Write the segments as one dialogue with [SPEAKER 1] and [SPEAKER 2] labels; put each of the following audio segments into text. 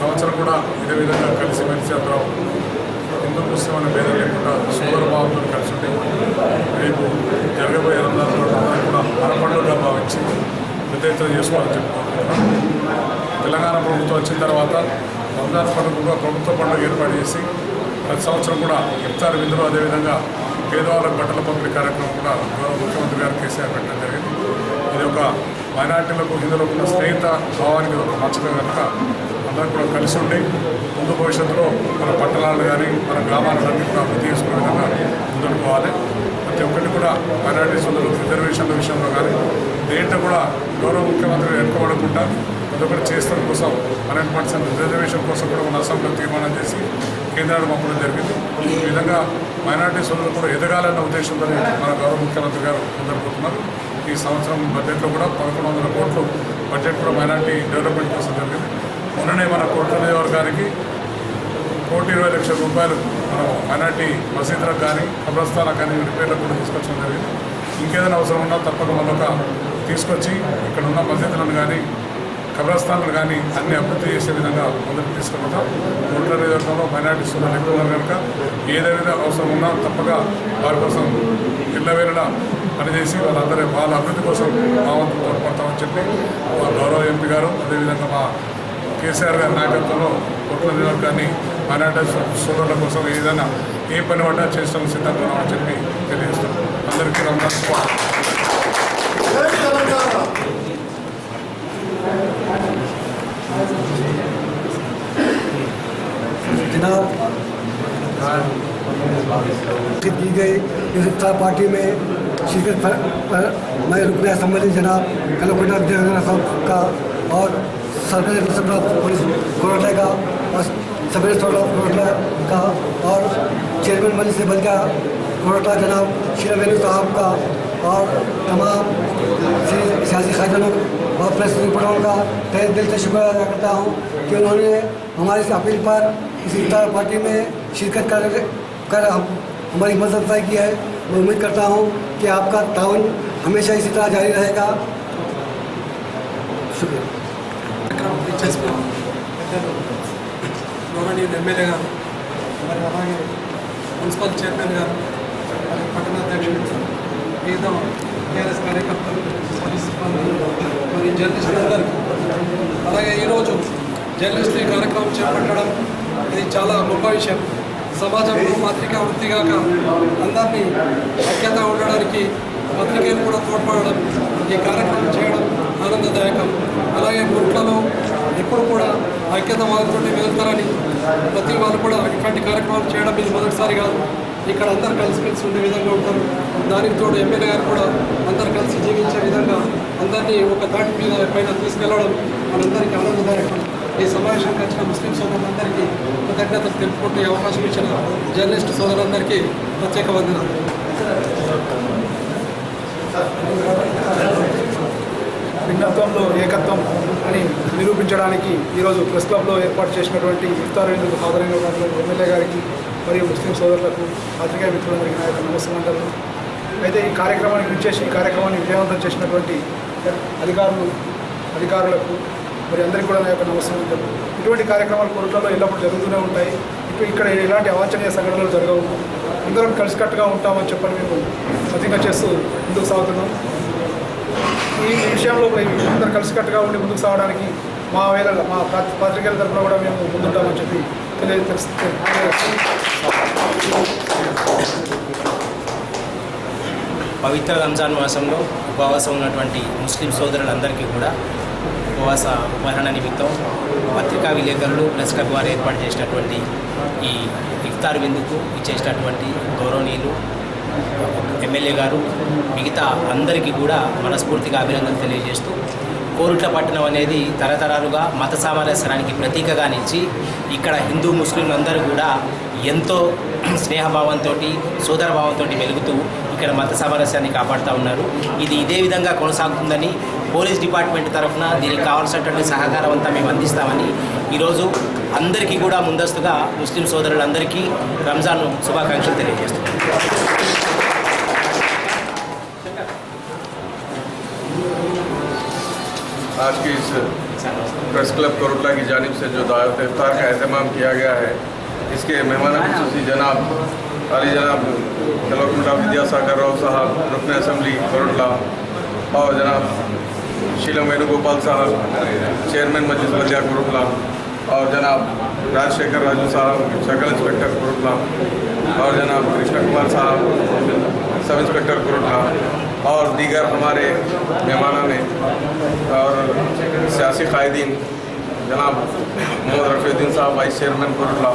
[SPEAKER 1] సంవత్సరం కూడా ఇదే విధంగా కలిసిమెలిసి అందరం హిందూ ముస్లిం అనే భేదం లేకుండా సోదర భావంతో కలిసి ఉంటే రేపు జరగబోయే రంజాన్ పండుగ కూడా మన పండుగగా భావించి పెద్ద ఎత్తున చేసుకోవాలని చెప్పుకుంటున్నాం. తెలంగాణ ప్రభుత్వం వచ్చిన తర్వాత రంజాన్ పండుగ ప్రభుత్వ పండుగ ఏర్పాటు చేసి ప్రతి సంవత్సరం కూడా ఇఫ్తార్ విందులు అదేవిధంగా పేదవాళ్ళకు బట్టల పంపిణీ కార్యక్రమం కూడా గౌరవ ముఖ్యమంత్రి గారు కేసీఆర్ పెట్టడం జరిగింది. ఇది ఒక మైనార్టీలకు హిందువులకు ఉన్న స్నేహిత భావానికి ఒక మచ్చగా కనుక అందరూ కూడా కలిసి ఉండి ముందు భవిష్యత్తులో మన పట్టణాలు కానీ మన గ్రామాలన్నీ కూడా అభివృద్ధి చేసుకునే విధంగా ముందుకు పోవాలి. ప్రతి ఒక్కరిని కూడా మైనార్టీ సోదరులు రిజర్వేషన్ల విషయంలో కానీ దేంట్లో కూడా గౌరవ ముఖ్యమంత్రి ఎన్నుకోవడకుండా ప్రతి చేస్తున్న కోసం హండ్రెడ్ పర్సెంట్ రిజర్వేషన్ కోసం కూడా మన అసెంబ్లీలో తీర్మానం చేసి కేంద్రాన్ని పంపడం జరిగింది. ఈ విధంగా మైనార్టీ సోదరులు కూడా ఎదగాలన్న ఉద్దేశంతో మన గౌరవ ముఖ్యమంత్రి గారు ముందరుకుంటున్నారు ఈ సంవత్సరం బడ్జెట్లో కూడా పదకొండు వందల కోట్లు బడ్జెట్ కూడా మైనార్టీ డెవలప్మెంట్ కోసం జరిగింది. మొన్ననే మన కోట్ల నియోజకవర్గానికి కోటి ఇరవై లక్షల రూపాయలు మనం మైనార్టీ మసీదులకు కానీ కబ్రస్థాలకు కానీ రిపేర్లకు కూడా తీసుకొచ్చడం జరిగింది. ఇంకేదైనా అవసరం ఉన్నా తప్పక మరొక తీసుకొచ్చి ఇక్కడ ఉన్న మసీదులను కానీ కబ్రస్థానాలు కానీ అన్ని అభివృద్ధి చేసే విధంగా ముందుకు తీసుకెళ్తాం కోట్ల నియోజకవర్గంలో మైనార్టీ సోదరులు ఎక్కువ ఉన్నారు కనుక ఏదైనా అవసరం ఉన్నా తప్పక వారి కోసం ఇళ్ళవేళ పనిచేసి వాళ్ళందరూ వాళ్ళ అభివృద్ధి కోసం మా వంతు తోడ్పడతామని చెప్పి మా గౌరవ ఎంపీ గారు అదేవిధంగా మా కేసీఆర్ గారి నాయకత్వంలో కొట్ల నియోజకాన్ని మైనార్టీ సోదరుల కోసం ఏదైనా ఏ పని పడ్డా చేస్తాం సిద్ధంగా ఉన్నామని చెప్పి తెలియజేస్తాం అందరికీ రంజాన్ శుభాకాంక్షలు.
[SPEAKER 2] जनाब शिरकत की गई इस इफ्तार पार्टी में शिरकत पर, पर मैं रुकने असम्बली जनाब कलकोटा विद्यानगर साहब का اور سرکاری پولیس گورٹلہ کا اور سب انسپکٹر آف گورٹلہ کا اور چیئرمین مجلس بل کا گورٹلہ جناب شیرا ویلو صاحب کا اور تمام سیاسی خاجنوں اور پریس رپورٹروں کا تہ دل سے شکر ادا کرتا ہوں کہ انہوں نے ہماری اس اپیل پر اس افطار پارٹی میں شرکت کر کر ہماری مدد طے کی ہے۔ میں امید کرتا ہوں کہ آپ کا تعاون ہمیشہ اسی طرح جاری رہے گا۔
[SPEAKER 3] شکریہ۔ కార్యక్రమం టీచర్స్కు ఎమ్మెల్యే గారు మరి అలాగే మున్సిపల్ చైర్మన్ గారు మరి పట్టణాధ్యక్షుడు మిగతా టీఆర్ఎస్ కార్యకర్తలు మరి జర్నలిస్టులందరికీ అలాగే ఈరోజు జర్నలిస్ట్ కార్యక్రమం చేపట్టడం ఇది చాలా గొప్ప విషయం. సమాజంలో పత్రికా వృత్తిగాక అందరినీ ఐక్యత ఉండడానికి పత్రికలు కూడా తోడ్పడడం ఈ కార్యక్రమం చేయడం ఆనందదాయకం అలాగే గుట్లలో ఎప్పుడు కూడా ఐక్యత వాళ్ళతో వెళ్తారని ప్రతి వాళ్ళు కూడా ఇట్లాంటి కార్యక్రమాలు చేయడం ఇది మొదటిసారి కాదు ఇక్కడ అందరు కలిసిమెలిసి ఉండే విధంగా ఉంటారు. దానికి తోడు ఎమ్మెల్యే గారు కూడా అందరు కలిసి జీవించే విధంగా అందరినీ ఒక దాటి మీద పైన తీసుకెళ్ళడం మనందరికీ ఆనందదాయకం. ఈ సమావేశానికి వచ్చిన ముస్లిం సోదరులందరికీ కృతజ్ఞతలు తెలుపుకుంటే అవకాశం ఇచ్చిన జర్నలిస్ట్ సోదరులందరికీ ప్రత్యేక వందనాలు.
[SPEAKER 4] భిన్నత్వంలో ఏకత్వం అని నిరూపించడానికి ఈరోజు ప్రెస్ క్లబ్లో ఏర్పాటు చేసినటువంటి ఇఫ్తార్ ఎందుకు హాజరైనటువంటి ఎమ్మెల్యే గారికి మరియు ముస్లిం సోదరులకు పత్రికా మిత్రులందరికీ నా యొక్క నమస్కారాలు. అయితే ఈ కార్యక్రమానికి విచ్చేసి ఈ కార్యక్రమాన్ని విజయవంతం చేసినటువంటి అధికారులు అధికారులకు మరి అందరికీ కూడా నా యొక్క నమస్కారం ఇటువంటి కార్యక్రమాలు కోర్టులలో ఎల్లప్పుడూ జరుగుతూనే ఉంటాయి. ఇప్పుడు ఇక్కడ ఎలాంటి అవాంఛనీయ సంఘటనలు జరగవు. అందరం కలిసికట్టుగా ఉంటామని చెప్పని మేము ప్రతిజ్ఞ చేస్తూ ముందుకు సాగుతున్నాం. ఈ విషయంలో అందరూ కలిసికట్టుగా ఉండి ముందుకు సాగడానికి మా వేళ మా పత్రి- పత్రికల తరఫున కూడా మేము ముందుంటామని చెప్పి
[SPEAKER 5] పవిత్ర రంజాన్ మాసంలో ఉపవాసం ఉన్నటువంటి ముస్లిం సోదరులందరికీ కూడా ఉపవాస ఉపహరణ నిమిత్తం పత్రికా విలేకరులు ప్రెస్ క్లబ్ వారు ఏర్పాటు చేసినటువంటి ఈ ఇఫ్తార్ విందుకు ఇచ్చేసినటువంటి గౌరవనీయులు ఎమ్మెల్యే గారు మిగతా అందరికీ కూడా మనస్ఫూర్తిగా అభినందనలు తెలియజేస్తూ కోరుట్ల పట్టణం అనేది తరతరాలుగా మత సామరస్యానికి ప్రతీకగా నిలిచి ఇక్కడ హిందూ ముస్లింలు అందరూ కూడా ఎంతో స్నేహభావంతో సోదరభావంతో వెలుగుతూ ఇక్కడ మత సామరస్యాన్ని కాపాడుతూ ఉన్నారు. ఇది ఇదే విధంగా కొనసాగుతుందని పోలీస్ డిపార్ట్మెంట్ తరఫున దీనికి కావాల్సినటువంటి సహకారం అంతా మేము అందిస్తామని ఈరోజు అందరికీ కూడా ముందస్తుగా ముస్లిం సోదరులందరికీ రంజాన్ శుభాకాంక్షలు తెలియజేస్తున్నాం.
[SPEAKER 6] آج کی اس پریس کلب کروٹلا کی جانب سے جو دعوت افطار کا اہتمام کیا گیا ہے، اس کے مہمان خصوصی جناب علی جناب کلوکمٹا ودیا ساگر راؤ صاحب، رکن اسمبلی کروٹلا اور جناب شیلم وینو گوپال صاحب، چیئرمین مجلس بلیا کروٹلا اور جناب راج شیکر راجو صاحب شکل انسپکٹر کروٹلا اور جناب کرشنا کمار صاحب، سب انسپکٹر کروٹلا اور دیگر ہمارے مہمانہ نے اور سیاسی قائدین، جناب محمد رفیع الدین صاحب، وائس چیئرمین کورٹلا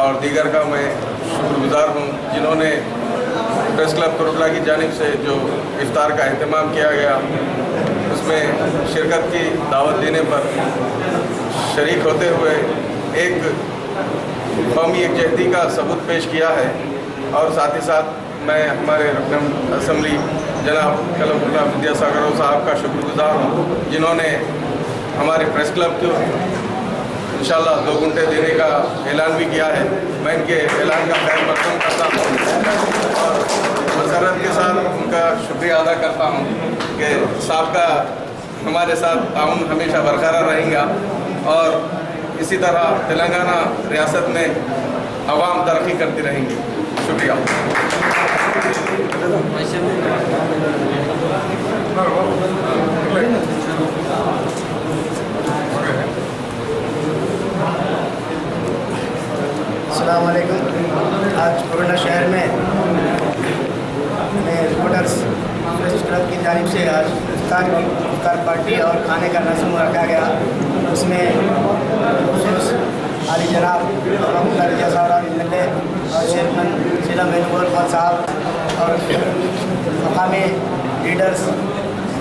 [SPEAKER 6] اور دیگر کا میں شکر گزار ہوں، جنہوں نے پریس کلب کورٹلا کی جانب سے جو افطار کا اہتمام کیا گیا، اس میں شرکت کی دعوت دینے پر شریک ہوتے ہوئے ایک قومی یکجہتی کا ثبوت پیش کیا ہے، اور ساتھ ہی ساتھ میں ہمارے رکن اسمبلی جناب کلب اللہ ودیا ساگروں صاحب کا شکر گزار ہوں، جنہوں نے ہمارے پریس کلب کو انشاءاللہ دو گھنٹے دینے کا اعلان بھی کیا ہے۔ میں ان کے اعلان کا خیر مقدم کرتا ہوں اور مسرت کے ساتھ ان کا شکریہ ادا کرتا ہوں کہ صاحب کا ہمارے ساتھ تعاون ہمیشہ
[SPEAKER 7] برقرار رہیں گا اور اسی طرح تلنگانہ ریاست میں عوام ترقی کرتی رہیں گی۔ شکریہ۔ السلام علیکم آج کورونا شہر میں ہمیں رپورٹرس کلب کی جانب سے آج افطار کی افطار پارٹی اور کھانے کا نظم رکھا گیا اس میں علی جناب رحمۃ علی رضا صاحب علی اور شیخ من ضلع مینور خان صاحب اور مقامی لیڈرس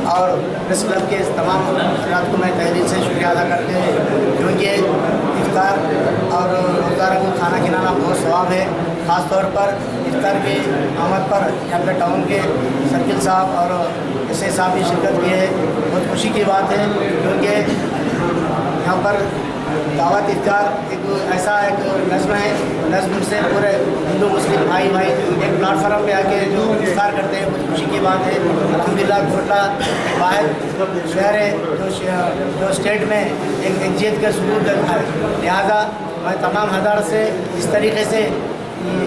[SPEAKER 7] اور پریس کلب کے اس تمام حضرات کو میں تحریر سے شکریہ ادا کرتے ہیں۔ کیونکہ افطار اور روزہ کو کھانا کھلانا بہت ثواب ہے۔ خاص طور پر افطار کی آمد پر یہاں پہ ٹاؤن کے سرکل صاحب اور ایس اے صاحب بھی شرکت کی ہے بہت خوشی کی بات ہے کیونکہ یہاں پر دعوت افطار ایک ایسا ایک نظم ہے۔ نظم سے پورے ہندو، مسلم، بھائی بھائی ایک پلیٹفارم پہ آ کے جو افطار کرتے ہیں، بہت خوشی کی بات ہے۔ الحمد للہ باہر شہر ہے، جو اسٹیٹ میں ایک انجیت کا ثبوت رکھا ہے۔ لہٰذا میں تمام ہزار سے اس طریقے سے،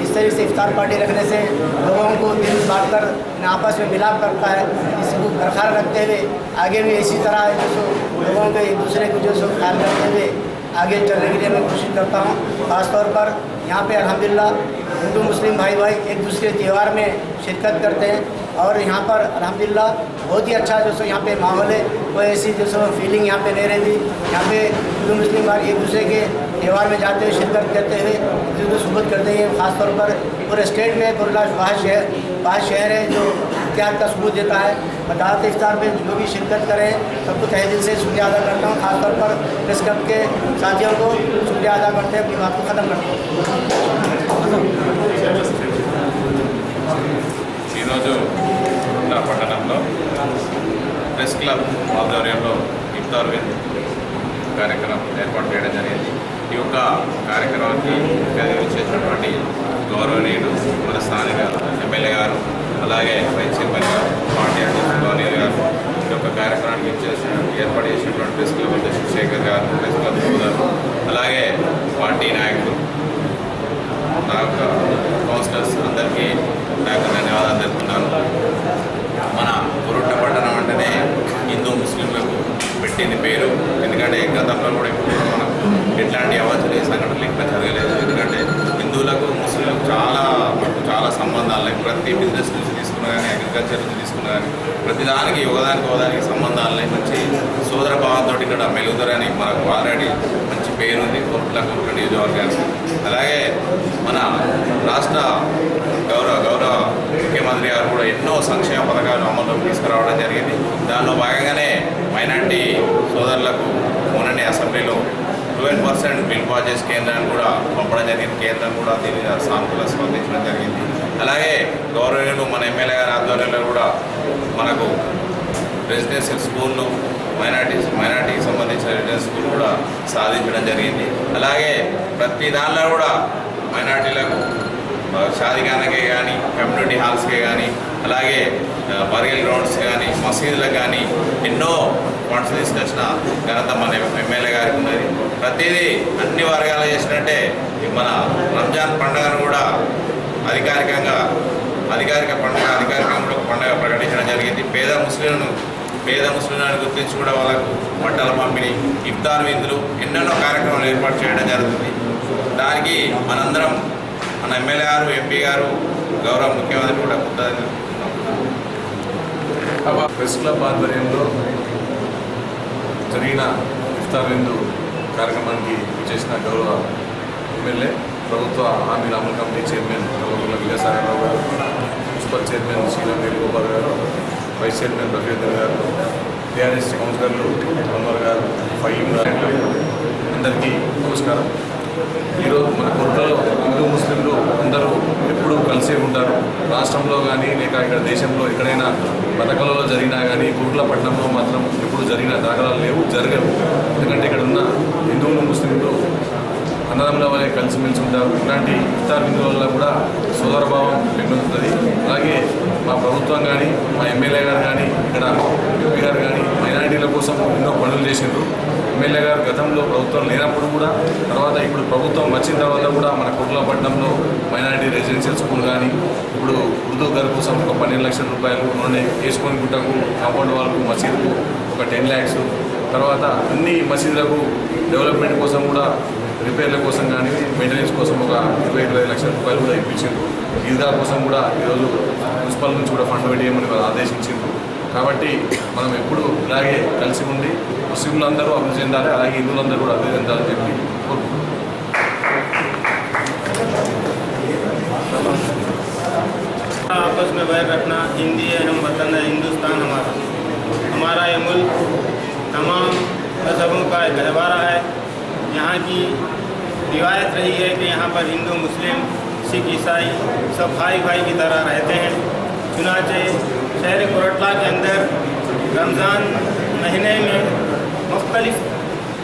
[SPEAKER 7] اس طریقے سے افطار پارٹی رکھنے سے لوگوں کو دل بانٹ کر آپس میں ملاپ کرتا ہے۔ اس کو برقرار رکھتے ہوئے، آگے بھی اسی طرح جو سو لوگوں کے ایک دوسرے کو جو سو خیال رکھتے ہوئے آگے چلنے کے لیے میں کوشش کرتا ہوں۔ خاص طور پر یہاں پہ الحمدللہ ہندو، مسلم بھائی بھائی ایک دوسرے تہوار میں شرکت کرتے ہیں اور یہاں پر الحمدللہ بہت ہی اچھا جو سو یہاں پہ ماحول ہے کوئی ایسی جو سو فیلنگ یہاں پہ نہیں رہتی۔ یہاں پہ ہندو، مسلم بھائی ایک دوسرے کے تہوار میں جاتے ہیں، شرکت کرتے ہیں جن کو صحبت کرتے ہیں، خاص طور پر پورے اسٹیٹ میں پورلا بہت شہر بہت شہر ہے جو احتیاط کا ثبوت دیتا ہے۔ بدعت افطار میں جو بھی شرکت کریں، سب کو تہ دل سے شکریہ ادا
[SPEAKER 8] کرتا ہوں۔ خاص
[SPEAKER 7] طور پر پریس کلب کے ساتھیوں کو شکریہ ادا کرتے ہیں، اپنی بات کو ختم کرتے ہیں۔
[SPEAKER 8] ప్రెస్ క్లబ్ ఆధ్వర్యంలో ఇఫ్తార్ కార్యక్రమం ఏర్పాటు చేయడం జరిగింది. ఈ యొక్క కార్యక్రమానికి చేసినటువంటి గౌరవనీయుడు మన స్థానిక ఎమ్మెల్యే గారు అలాగే వైస్ చైర్మన్ గారు పార్టీ అధ్యక్షుడు గౌరవనీయులు గారు ఈ యొక్క కార్యక్రమానికి చేసిన ఏర్పాటు చేసినటువంటి ప్రెస్ క్లబ్ అధ్యక్షుడు శేఖర్ గారు ప్రెస్ క్లబ్ గారు అలాగే పార్టీ నాయకులు నా యొక్క కౌన్సిలర్స్ అందరికీ నా యొక్క ధన్యవాదాలు తెలుపుతున్నాను మన కురుట్ట పట్టణం అంటేనే హిందూ ముస్లింలకు పెట్టింది పేరు ఎందుకంటే గతంలో కూడా ఇప్పుడు కూడా మనకు ఎట్లాంటి అవాంఛనీయ సంఘటనలు ఇక్కడ జరగలేదు ఎందుకంటే హిందువులకు ముస్లింలకు చాలా చాలా సంబంధాలు ఉన్నాయి ప్రతి బిజినెస్ నుంచి తీసుకున్నా కానీ అగ్రికల్చర్ నుంచి తీసుకున్నా కానీ ప్రతి దానికి ఒకదానికి ఒకదానికి సంబంధాలు ఉన్నాయి మంచి సోదర భావంతో ఇక్కడ మెలుగుదరని మనకు ఆల్రెడీ మంచి పేరుంది నియోజకవర్గానికి అలాగే మన రాష్ట్ర గౌరవ గౌరవ ముఖ్యమంత్రి గారు కూడా ఎన్నో సంక్షేమ పథకాలు అమల్లోకి తీసుకురావడం జరిగింది. దానిలో భాగంగానే మైనార్టీ సోదరులకు మొన్ననే అసెంబ్లీలో ట్వెల్వ్ పర్సెంట్ బిల్ పాజెస్ కేంద్రాన్ని కూడా పంపడం జరిగింది. కేంద్రం కూడా దీని సానుకూల స్పందించడం జరిగింది. అలాగే గౌరవనీయులు మన ఎమ్మెల్యే గారి ఆధ్వర్యంలో కూడా మనకు రెసిడెన్షియల్ స్కూళ్ళు మైనార్టీస్ మైనార్టీకి సంబంధించిన రెసిడెన్షియల్ స్కూల్ కూడా సాధించడం జరిగింది. అలాగే ప్రతి దానిలో కూడా మైనార్టీలకు ఆ, షాదిఖానకే కానీ కమ్యూనిటీ హాల్స్కే కానీ అలాగే బర్గల్ గ్రౌండ్స్ కానీ మసీదులకు కానీ ఎన్నో ఫండ్స్ తీసుకొచ్చిన ఘనత మన ఎమ్మెల్యే గారికి ఉన్నది. ప్రతిదీ అన్ని వర్గాలు చేసినట్టే మన రంజాన్ పండుగను కూడా అధికారికంగా అధికారిక పండుగ అధికారికంగా పండుగ ప్రకటించడం జరిగింది. పేద ముస్లింలను పేద ముస్లింలను గుర్తించి కూడా వాళ్ళకు బట్టల పంపిణీ ఇఫ్తార్ విందులు ఎన్నెన్నో కార్యక్రమాలు ఏర్పాటు చేయడం జరుగుతుంది. దానికి మనందరం మన ఎమ్మెల్యే గారు ఎంపీ గారు గౌరవ ముఖ్యమంత్రి కూడా కృతజ్ఞతలు
[SPEAKER 9] ప్రెస్ క్లబ్ ఆధ్వర్యంలో జరిగిన ఇఫ్తార్ విందు కార్యక్రమానికి చేసిన గౌరవ ఎమ్మెల్యే ప్రభుత్వ హామీల అమలు కమిటీ చైర్మన్ ప్రభుత్వ విజయసాగరరావు గారు మున్సిపల్ చైర్మన్ శ్రీరామ్ వేణుగోపాల్ గారు వైస్ చైర్మన్ రఫీద్దర్ గారు టీఆర్ఎస్ కౌన్సిలర్లు అన్వర్ గారు ఫైవ్ అందరికీ నమస్కారం. ఈరోజు మన కొరటలో హిందూ ముస్లింలు అందరూ ఎప్పుడూ కలిసే ఉంటారు. రాష్ట్రంలో కానీ లేక ఇక్కడ దేశంలో ఎక్కడైనా బతకలలో జరిగినా కానీ కుర్ల పట్టణంలో మాత్రం ఎప్పుడు జరిగిన దాఖలాలు లేవు జరగవు. ఎందుకంటే ఇక్కడ ఉన్న హిందువులు ముస్లింలు అన్నదమ్ముల వలె కలిసిమెలిసి ఉంటారు. ఇలాంటి ఇతర హిందువుల కూడా సోదరభావం పెరుగుతుంది. అలాగే మా ప్రభుత్వం కానీ మా ఎమ్మెల్యే గారు కానీ ఇక్కడ ఎంపీ గారు కానీ మైనారిటీల కోసం ఎన్నో పనులు చేసిండ్రు. ఎమ్మెల్యే గారు గతంలో ప్రభుత్వం లేనప్పుడు కూడా తర్వాత ఇప్పుడు ప్రభుత్వం వచ్చిన తర్వాత కూడా మన కుర్లాపట్నంలో మైనారిటీ రెసిడెన్షియల్ స్కూల్ కానీ ఇప్పుడు ఉర్దూ గారి కోసం ఒక పన్నెండు లక్షల రూపాయలు నూనె వేసుకొని గుట్టకు కాంపౌండ్ వాళ్ళకు మసీదుకు ఒక టెన్ ల్యాక్స్. తర్వాత అన్ని మసీదులకు డెవలప్మెంట్ కోసం కూడా రిపేర్ల కోసం కానీ మెయింటెనెన్స్ కోసం ఒక ఇరవై ఇరవై లక్షల రూపాయలు కూడా ఇప్పించారు ఈద్గా కోసం కూడా ఈరోజు మున్సిపల్ నుంచి కూడా ఫండ్ పెట్టేయమని ఆదేశించింది కాబట్టి మనం ఎప్పుడు ఇలాగే కలిసి ఉండి ముస్లింలందరూ అభివృద్ధి చెందాలి، అలాగే హిందువులందరూ కూడా అభివృద్ధి చెందాలని చెప్పి
[SPEAKER 10] آپس میں بہت رکھنا ہندی ہے ہم وطن ہے ہندوستان ہمارا ہمارا یہ ملک تمام مذہبوں کا ایک گہوارہ ہے یہاں کی روایت رہی ہے کہ یہاں پر ہندو مسلم سکھ عیسائی سب بھائی بھائی کی طرح رہتے ہیں چنانچہ شہر کورٹلا کے اندر رمضان مہینے میں مختلف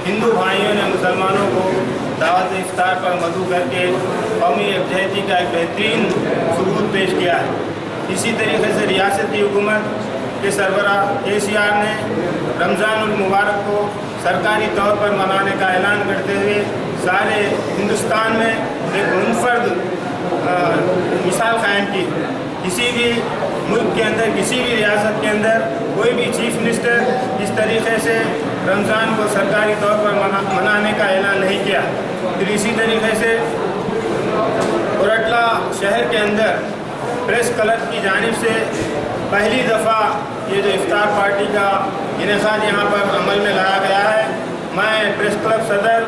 [SPEAKER 10] ہندو بھائیوں نے مسلمانوں کو دعوت افطار پر مدعو کر کے قومی یکجہتی کا ایک بہترین ثبوت پیش کیا ہے۔ اسی طریقے سے ریاستی حکومت کے سربراہ کے سی آر نے رمضان المبارک کو سرکاری طور پر منانے کا اعلان کرتے ہوئے سارے ہندوستان میں ایک منفرد مثال قائم کی۔ کسی بھی ملک کے اندر، کسی بھی ریاست کے اندر کوئی بھی چیف منسٹر اس طریقے سے رمضان کو سرکاری طور پر منانے کا اعلان نہیں کیا۔ پھر اسی طریقے سے اورٹلا شہر کے اندر پریس کلب کی جانب سے پہلی دفعہ یہ جو افتار پارٹی کا انعقاد یہاں پر عمل میں لایا گیا ہے۔ میں پریس کلب صدر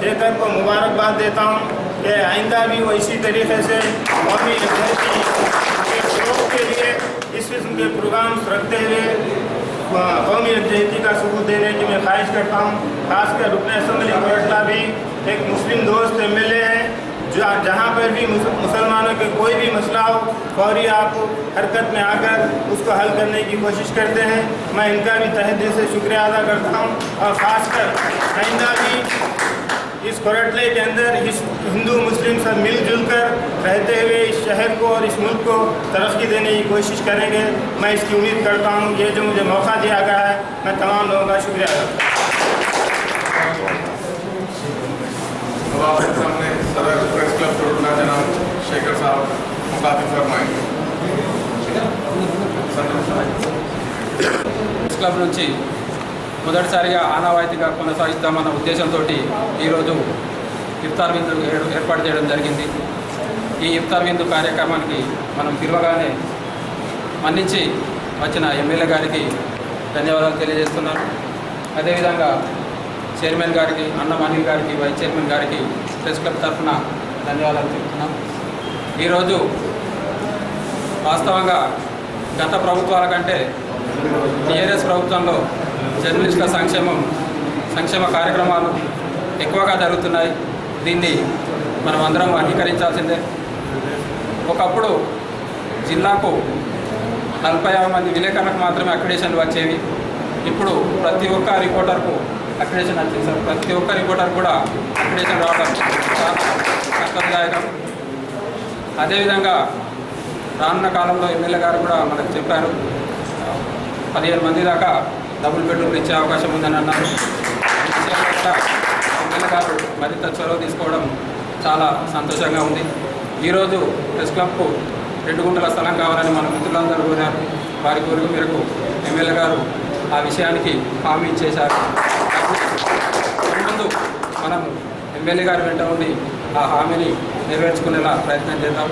[SPEAKER 10] شیکر کو مبارکباد دیتا ہوں کہ آئندہ بھی وہ اسی طریقے سے قومی لوگوں کے لیے اس قسم کے پروگرامس رکھتے ہوئے قومی یکجہتی کا ثبوت دینے کی میں خواہش کرتا ہوں خاص کر رکن اسمبلی کوئٹہ بھی ایک مسلم دوست ایم ایل اے ہیں جہاں پر بھی مسلمانوں کے کوئی بھی مسئلہ ہو فوری آپ حرکت میں آ کر اس کو حل کرنے کی کوشش کرتے ہیں میں ان کا بھی تہ سے شکریہ ادا کرتا ہوں اور خاص کر آئندہ بھی اس کورٹلے کے اندر ہندو مسلم سب مل جل کر رہتے ہوئے اس شہر کو اور اس ملک کو ترقی دینے کی کوشش کریں گے۔ میں اس کی امید کرتا ہوں یہ جو مجھے
[SPEAKER 9] موقع دیا گیا ہے میں تمام لوگوں کا شکریہ کرتا ہوں۔ جناب
[SPEAKER 11] شیخر صاحب گے మొదటిసారిగా ఆనవాయితీగా కొనసాగిద్దామన్న ఉద్దేశంతో ఈరోజు ఇఫ్తార్ విందు ఏ- ఏర్పాటు చేయడం జరిగింది. ఈ ఇఫ్తార్ విందు కార్యక్రమానికి మనం పిలవగానే మన్నించి వచ్చిన ఎమ్మెల్యే గారికి ధన్యవాదాలు తెలియజేస్తున్నాను. అదేవిధంగా చైర్మన్ గారికి అన్నం అనిల్ గారికి వైస్ చైర్మన్ గారికి ప్రెస్ క్లబ్ తరఫున ధన్యవాదాలు చెప్తున్నాం ఈరోజు వాస్తవంగా గత ప్రభుత్వాల కంటే టీఆర్ఎస్ ప్రభుత్వంలో జర్నలిస్టుల సంక్షేమం సంక్షేమ కార్యక్రమాలు ఎక్కువగా జరుగుతున్నాయి. దీన్ని మనం అందరం అంగీకరించాల్సిందే. ఒకప్పుడు జిల్లాకు నలభై ఆరు మంది విలేకరులకు మాత్రమే అక్రిడేషన్లు వచ్చేవి. ఇప్పుడు ప్రతి ఒక్క రిపోర్టర్కు అక్రిడేషన్ వచ్చింది సార్. ప్రతి ఒక్క రిపోర్టర్ కూడా అక్రిడేషన్ రావడం చాలా సంతోషదాయకం అదేవిధంగా రానున్న కాలంలో ఎమ్మెల్యే గారు కూడా మనకు చెప్పారు. పదిహేను మంది దాకా డబుల్ బెడ్రూమ్లు ఇచ్చే అవకాశం ఉందని అన్నారు. ఎమ్మెల్యే గారు మరింత చొరవ తీసుకోవడం చాలా సంతోషంగా ఉంది. ఈరోజు ప్రెస్ క్లబ్కు రెండు గుంటల స్థలం కావాలని మన మిత్రులందరూ కోరారు. వారి కోరిక మేరకు ఎమ్మెల్యే గారు ఆ విషయానికి హామీ ఇచ్చేశారు. ముందు మనం ఎమ్మెల్యే గారు వెంట ఉండి ఆ హామీని నెరవేర్చుకునేలా ప్రయత్నం చేద్దాం.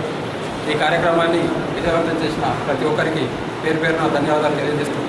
[SPEAKER 11] ఈ కార్యక్రమాన్ని విజయవంతం చేసిన ప్రతి ఒక్కరికి పేరు పేరున ధన్యవాదాలు తెలియజేస్తున్నాం